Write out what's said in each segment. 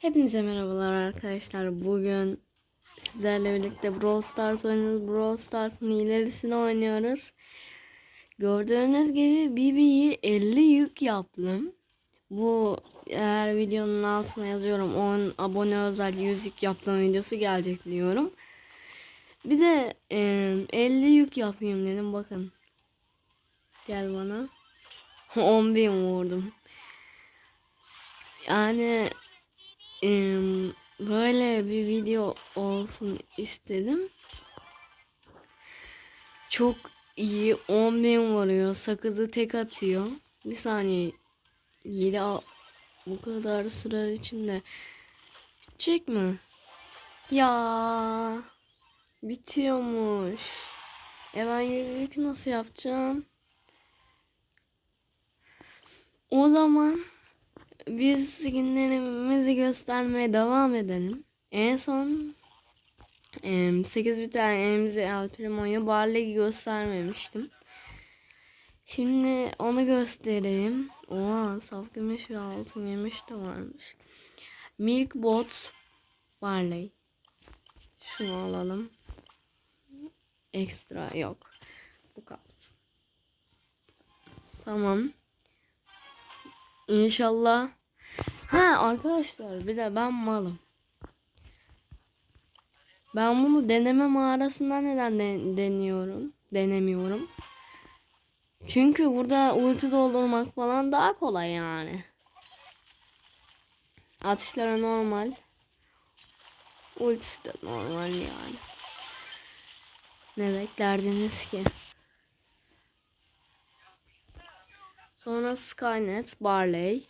Hepinize merhabalar arkadaşlar. Bugün sizlerle birlikte Brawl Stars oynuyoruz. Brawl Stars'ın ilerisini oynuyoruz. Gördüğünüz gibi BB'yi 50 yük yaptım. Bu eğer videonun altına yazıyorum 10 abone özel 100 yük yaptığım videosu gelecek diyorum. Bir de e, 50 yük yapayım dedim bakın. Gel bana. 10 bin vurdum. Yani Em, böyle bir video olsun istedim. Çok iyi 10 bin vuruyor. Sakızı tek atıyor. Bir saniye. 7 bu kadar süre içinde bitecek mi? Ya bitiyormuş. E ben yüzlük nasıl yapacağım? O zaman biz skinlerimizi göstermeye devam edelim. En son 8 bir tane elimizi El Primo'yu Barley'i göstermemiştim. Şimdi onu göstereyim. Oha saf gümüş ve altın yemiş de varmış. Milk Bot Barley. Şunu alalım. Ekstra yok. Bu kalsın. Tamam. İnşallah. Ha arkadaşlar bir de ben malım. Ben bunu deneme mağarasında neden de- deniyorum? Denemiyorum. Çünkü burada ulti doldurmak falan daha kolay yani. Atışları normal. Ultisi de normal yani. Ne beklerdiniz ki? Sonra Skynet, Barley.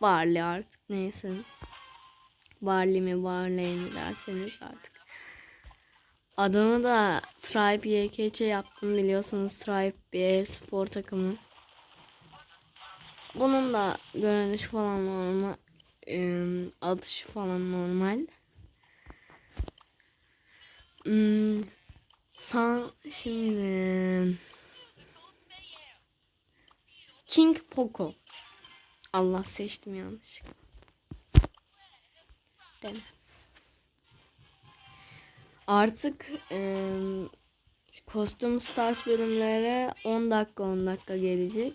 Barley artık neyse. Barley mi Barley mi derseniz artık. Adımı da Tribe YKC yaptım biliyorsunuz Tribe bir spor takımı. Bunun da görünüş falan normal. Iı, atışı falan normal. Hmm, san şimdi King Poco. Allah seçtim yanlışlıkla. Dene. Artık e, kostüm stars bölümlere 10 dakika 10 dakika gelecek.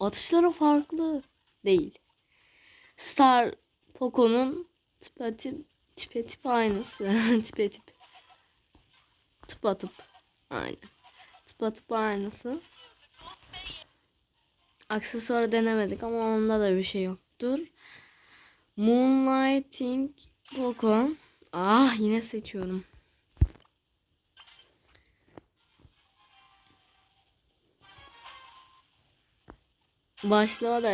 Atışları farklı değil. Star Poco'nun tipe tip tipe tip aynısı. tipe tip. Tıp. Aynen. Tıpa tıp aynısı. Aksesuarı denemedik ama onda da bir şey yoktur. Moonlighting Poco. Ah yine seçiyorum. Başlığa da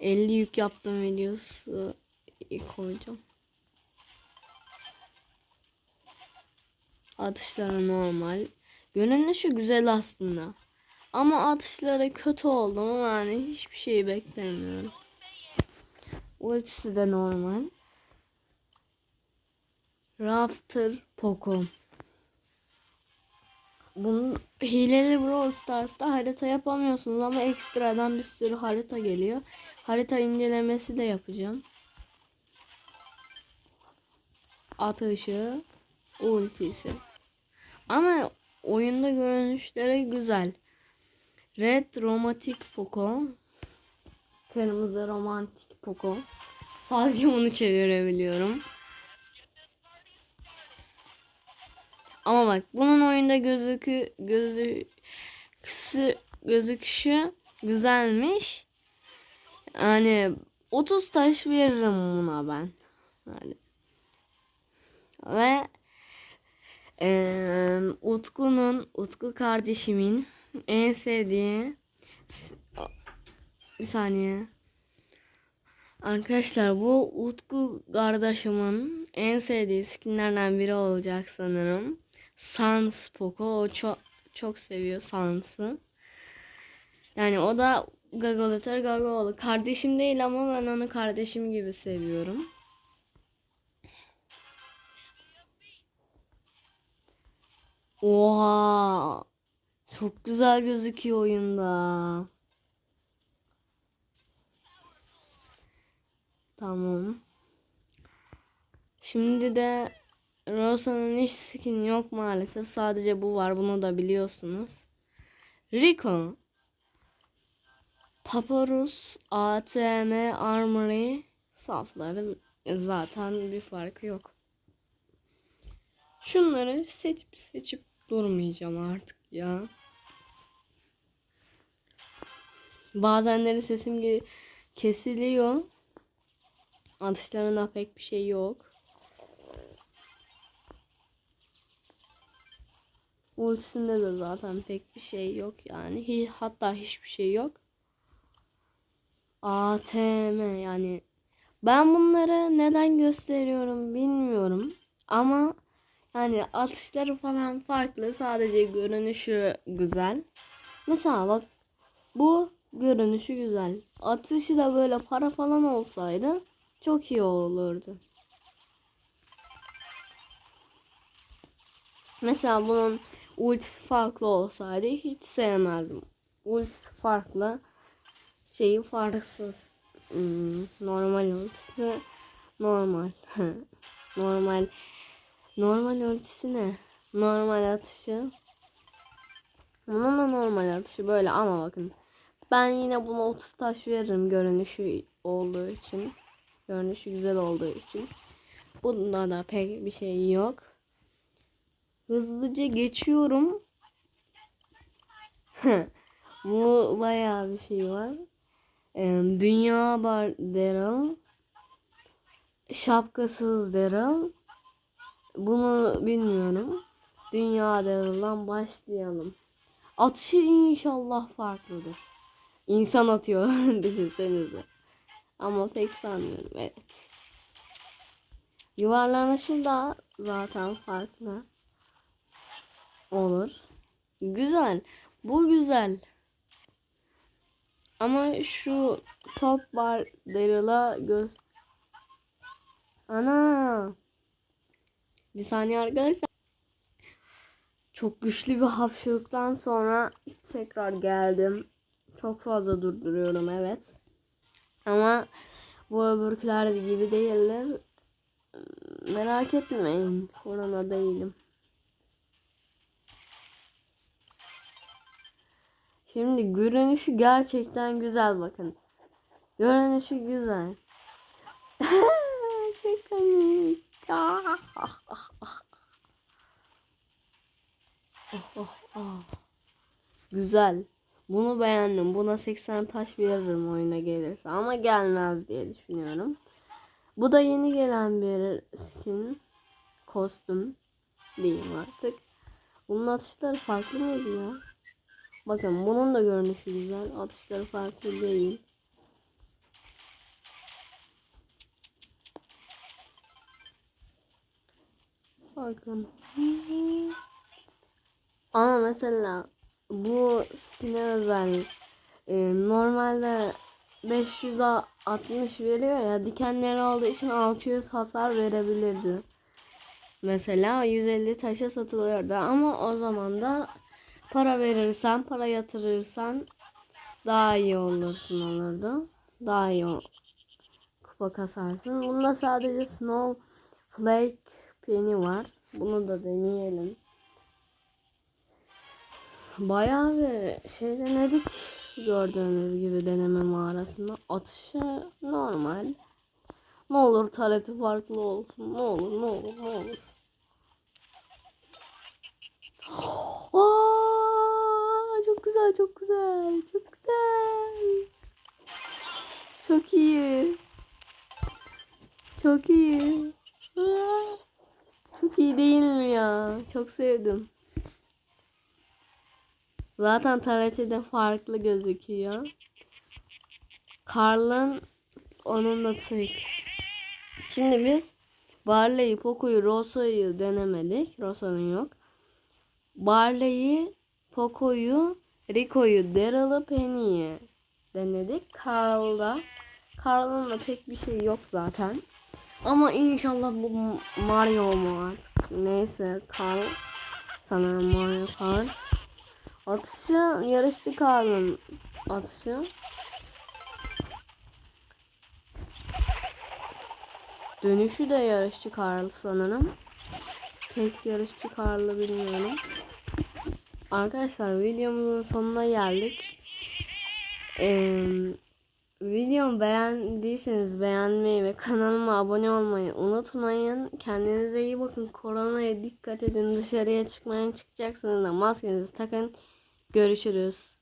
50 yük yaptım videosu koyacağım. Atışları normal. Görünüşü güzel aslında. Ama atışları kötü oldu ama yani hiçbir şey beklemiyorum. Ultisi de normal. Rafter Poco. Bunun hileli Brawl Stars'ta harita yapamıyorsunuz ama ekstradan bir sürü harita geliyor. Harita incelemesi de yapacağım. Atışı, ultisi. Ama oyunda görünüşleri güzel. Red Romantik Poco. Kırmızı Romantik Poco. Sadece onu çevirebiliyorum. Ama bak bunun oyunda gözükü gözüküsü gözüküşü güzelmiş. Yani 30 taş veririm buna ben. Yani. Ve e, Utku'nun Utku kardeşimin en sevdiği bir saniye. Arkadaşlar bu Utku kardeşimin en sevdiği skinlerden biri olacak sanırım. Sans Poco. O çok çok seviyor Sans'ı. Yani o da Gagolator Gagol. Kardeşim değil ama ben onu kardeşim gibi seviyorum. Oha! Çok güzel gözüküyor oyunda. Tamam. Şimdi de Rosa'nın hiç skin yok maalesef. Sadece bu var. Bunu da biliyorsunuz. Rico. Paparus, ATM, Armory safları zaten bir farkı yok. Şunları seçip seçip durmayacağım artık ya. Bazenleri sesim ge- kesiliyor. Atışlarında pek bir şey yok. Ultisinde de zaten pek bir şey yok yani. Hi- hatta hiçbir şey yok. ATM yani ben bunları neden gösteriyorum bilmiyorum ama yani atışları falan farklı sadece görünüşü güzel. Mesela bak bu görünüşü güzel. Atışı da böyle para falan olsaydı çok iyi olurdu. Mesela bunun ultisi farklı olsaydı hiç sevmezdim. Ultisi farklı, şeyi farksız. Hmm, normal ultisi normal. normal normal ultisi ne? Normal atışı. Bunun da normal atışı böyle ama bakın. Ben yine buna 30 taş veririm görünüşü olduğu için. Görünüşü güzel olduğu için. Bunda da pek bir şey yok. Hızlıca geçiyorum. Bu bayağı bir şey var. Dünya var Daryl. Şapkasız Daryl. Bunu bilmiyorum. Dünya Daryl'dan başlayalım. Atışı inşallah farklıdır. İnsan atıyor düşünsenize. Ama pek sanmıyorum evet. Yuvarlanışı da zaten farklı. Olur. Güzel. Bu güzel. Ama şu top bar Daryl'a göz... Ana. Bir saniye arkadaşlar. Çok güçlü bir hapşırıktan sonra tekrar geldim. Çok fazla durduruyorum evet. Ama bu öbürküler gibi değiller. Merak etmeyin. Korona değilim. Şimdi görünüşü gerçekten güzel bakın. Görünüşü güzel. Çok komik. Ah, ah, ah, ah. Oh, oh, oh. Güzel. Bunu beğendim. Buna 80 taş veririm oyuna gelirse. Ama gelmez diye düşünüyorum. Bu da yeni gelen bir skin. Kostüm. Diyeyim artık. Bunun atışları farklı mıydı ya? Bakın bunun da görünüşü güzel. Atışları farklı değil. Bakın. Ama mesela bu skin'e özel e, normalde 560 veriyor ya dikenleri olduğu için 600 hasar verebilirdi. Mesela 150 taşa satılıyordu ama o zaman da para verirsen, para yatırırsan daha iyi olursun olurdu. Daha iyi kupa kasarsın. Bunda sadece Snow Flake Penny var. Bunu da deneyelim. Bayağı bir şey denedik. Gördüğünüz gibi deneme mağarasında. Atışı normal. Ne olur tareti farklı olsun. Ne olur ne olur ne olur. Aa, çok güzel çok güzel. Çok güzel. Çok iyi. Çok iyi. Aa, çok iyi değil mi ya? Çok sevdim. Zaten TRT'de farklı gözüküyor. Karl'ın onunla tek. Şimdi biz Barley'i, Poco'yu, Rosa'yı denemedik. Rosa'nın yok. Barley'i, Poco'yu, Rico'yu, Daryl'ı, Penny'yi denedik. Carl'da. Carl'ın da pek bir şey yok zaten. Ama inşallah bu Mario mu artık. Neyse Carl. Sanırım Mario Carl. Atışı yarışçı Carl'ın atışı. Dönüşü de yarışçı Karl sanırım. Tek yarışçı Karl'ı bilmiyorum. Arkadaşlar videomuzun sonuna geldik. Ee, videomu beğendiyseniz beğenmeyi ve kanalıma abone olmayı unutmayın. Kendinize iyi bakın. Koronaya dikkat edin. Dışarıya çıkmaya çıkacaksınız da maskenizi takın. Görüşürüz.